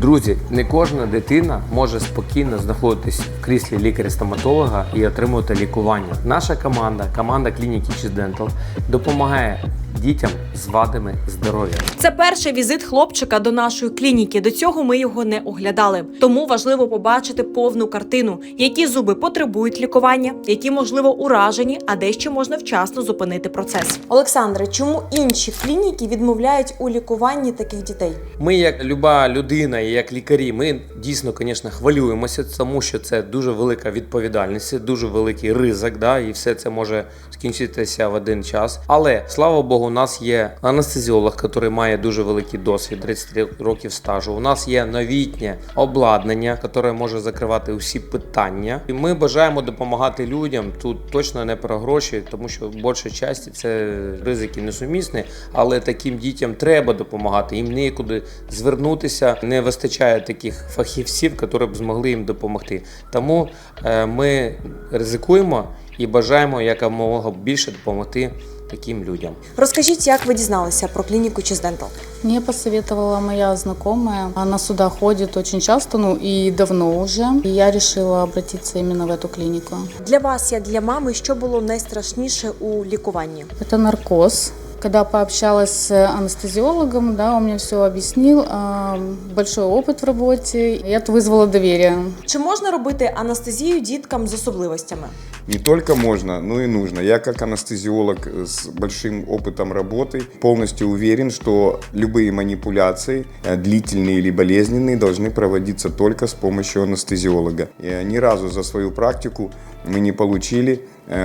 Друзі, не кожна дитина може спокійно знаходитись в кріслі лікаря-стоматолога і отримувати лікування. Наша команда, команда клініки Dental, допомагає дітям з вадами здоров'я. Це перший візит хлопчика до нашої клініки. До цього ми його не оглядали. Тому важливо побачити повну картину, які зуби потребують лікування, які можливо уражені, а дещо можна вчасно зупинити процес. Олександре, чому інші клініки відмовляють у лікуванні таких дітей? Ми, як люба людина і як лікарі, ми дійсно, звісно, хвилюємося, тому що це дуже велика відповідальність, дуже великий ризик, да, і все це може скінчитися в один час. Але слава Богу, у нас є анестезіолог, який має дуже великий досвід, 30 років стажу. У нас є новітнє обладнання, яке може закривати усі питання. І ми бажаємо допомагати людям. Тут точно не про гроші, тому що в більшій часті це ризики несумісні, але таким дітям треба допомагати. Їм нікуди звернутися. Не вистачає таких фахівців, які б змогли їм допомогти. Тому е, ми ризикуємо і бажаємо якомога більше допомогти таким людям. Розкажіть, як ви дізналися про клініку Чиздентал? Мне посоветовала моя знакомая. Она сюда ходит очень часто, ну и давно уже. И я решила обратиться именно в эту клинику. Для вас, як для мами, що було найстрашніше у лікуванні? Это наркоз. Когда пообщалась с анестезиологом, да, он мне все объяснил. а, Большой опыт в работе. И это вызвало доверие. Чи можна робити анестезію діткам з особливостями? Не только можно, но и нужно. Я как анестезиолог с большим опытом работы полностью уверен, что любые манипуляции, э, длительные или болезненные, должны проводиться только с помощью анестезиолога. И ни разу за свою практику мы не получили э,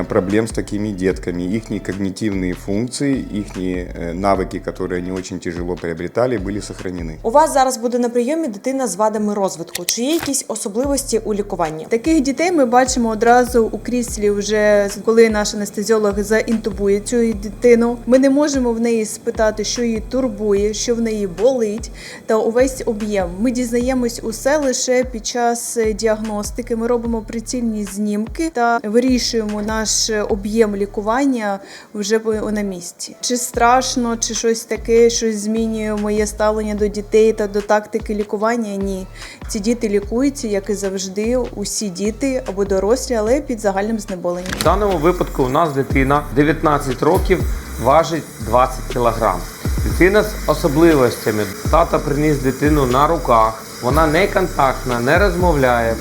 проблем с такими детками. Их когнитивные функции, их навыки, которые они очень тяжело приобретали, были сохранены. У вас зараз буде на прийомі дитина з вадами розвитку. Чи є якісь особливості у лікуванні? Таких дітей ми бачимо одразу у кріслі, вже коли наш анестезіолог заінтубує цю дитину. Ми не можемо в неї спитати, що її турбує, що в неї болить, та увесь об'єм. Ми дізнаємось усе лише під час е, діагностики. Ми робимо прицільні знімки та вирішуємо наш е, об'єм лікування вже на місці. Чи страшно, чи щось таке, щось змінює моє ставлення до дітей та до тактики лікування? Ні. Ці діти лікуються, як і завжди, усі діти або дорослі, але під загальним знеболенням. В даному випадку у нас дитина 19 років важить 20 кг. Дитина з особливостями. Тата приніс дитину на руках. Вона не контактна, не розмовляє.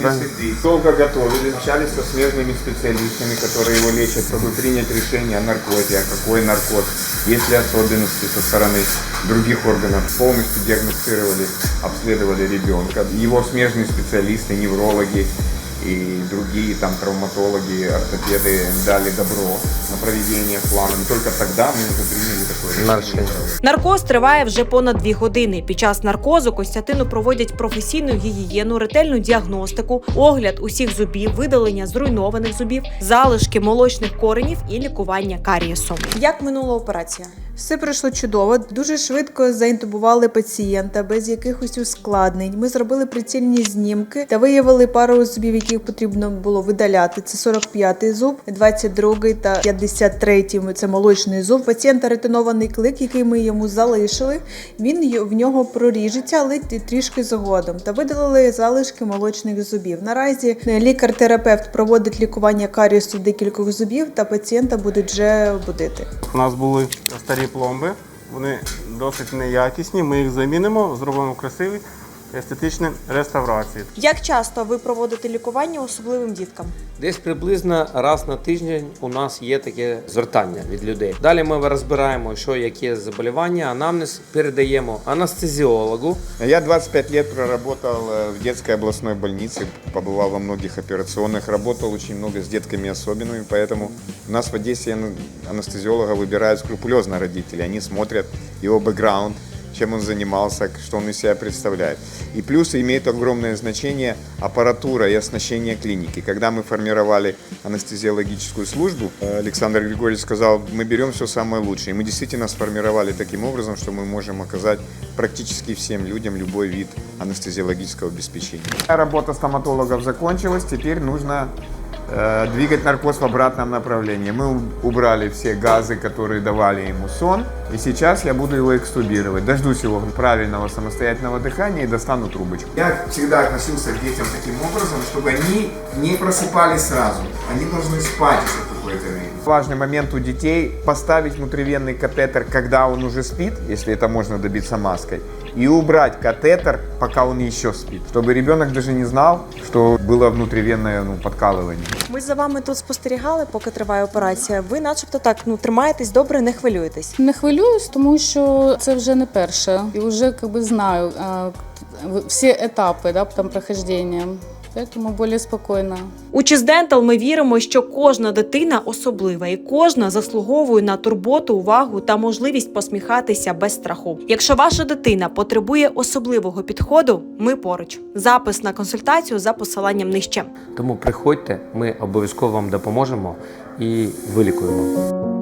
Долго готовили, общались со смежными специалистами, которые его лечат, чтобы принять решение о наркозе, а какой наркоз, есть ли особенности со стороны других органов. Полностью диагностировали, обследовали ребенка. Его смежные специалисты, неврологи и другие там травматологи, ортопеды дали добро на проведение плана. И только тогда мы уже приняли такое решение. Наркоз триває вже понад дві години. Під час наркозу Костянтину проводять професійну гігієну, ретельну діагностику, огляд усіх зубів, видалення зруйнованих зубів, залишки молочних коренів і лікування карієсу. Як минула операція? Все пройшло чудово. Дуже швидко заінтубували пацієнта без якихось ускладнень. Ми зробили прицільні знімки та виявили пару зубів, яких потрібно було видаляти. Це 45-й зуб, 22-й та 53-й – Це молочний зуб. Пацієнта ретинований клик, який ми йому залишили. Він в нього проріжеться, але трішки згодом. Та видалили залишки молочних зубів. Наразі лікар-терапевт проводить лікування карієсу декількох зубів, та пацієнта будуть вже будити. У нас були старі пломби, вони досить неякісні. Ми їх замінимо, зробимо красиві естетичні реставрації. Як часто ви проводите лікування особливим діткам? Десь приблизно раз на тиждень у нас є таке звертання від людей. Далі ми розбираємо, що яке заболівання, анамнез передаємо анестезіологу. Я 25 лет проработал э, в детской областной больнице, побывал во многих операционных, работал очень много с детками особенными, поэтому у нас в Одессе ан- анестезиолога выбирают скрупулезно родители. Они смотрят его бэкграунд, Чем он занимался, что он из себя представляет. И плюс имеет огромное значение аппаратура и оснащение клиники. Когда мы формировали анестезиологическую службу, Александр Григорьевич сказал, мы берем все самое лучшее. И мы действительно сформировали таким образом, что мы можем оказать практически всем людям любой вид анестезиологического обеспечения. Работа стоматологов закончилась, теперь нужно двигать наркоз в обратном направлении. Мы у- убрали все газы, которые давали ему сон. И сейчас я буду его экстубировать. Дождусь его правильного самостоятельного дыхания и достану трубочку. Я всегда относился к детям таким образом, чтобы они не просыпались сразу. Они должны спать еще какое-то время. Важный момент у детей – поставить внутривенный катетер, когда он уже спит, если это можно добиться маской, и убрать катетер, пока он еще спит, чтобы ребенок даже не знал, что было внутривенное ну, подкалывание. Ми за вами тут спостерігали, поки триває операція. Ви, начебто, так ну тримаєтесь добре, не хвилюєтесь. Не хвилююсь, тому що це вже не перше. І вже как би, знаю а, всі етапи да, там, прохождения. Поэтому более спокойно. У Чиздентал ми віримо, що кожна дитина особлива і кожна заслуговує на турботу, увагу та можливість посміхатися без страху. Якщо ваша дитина потребує особливого підходу, ми поруч. Запис на консультацію за посиланням нижче. Тому приходьте, ми обов'язково вам допоможемо і вилікуємо.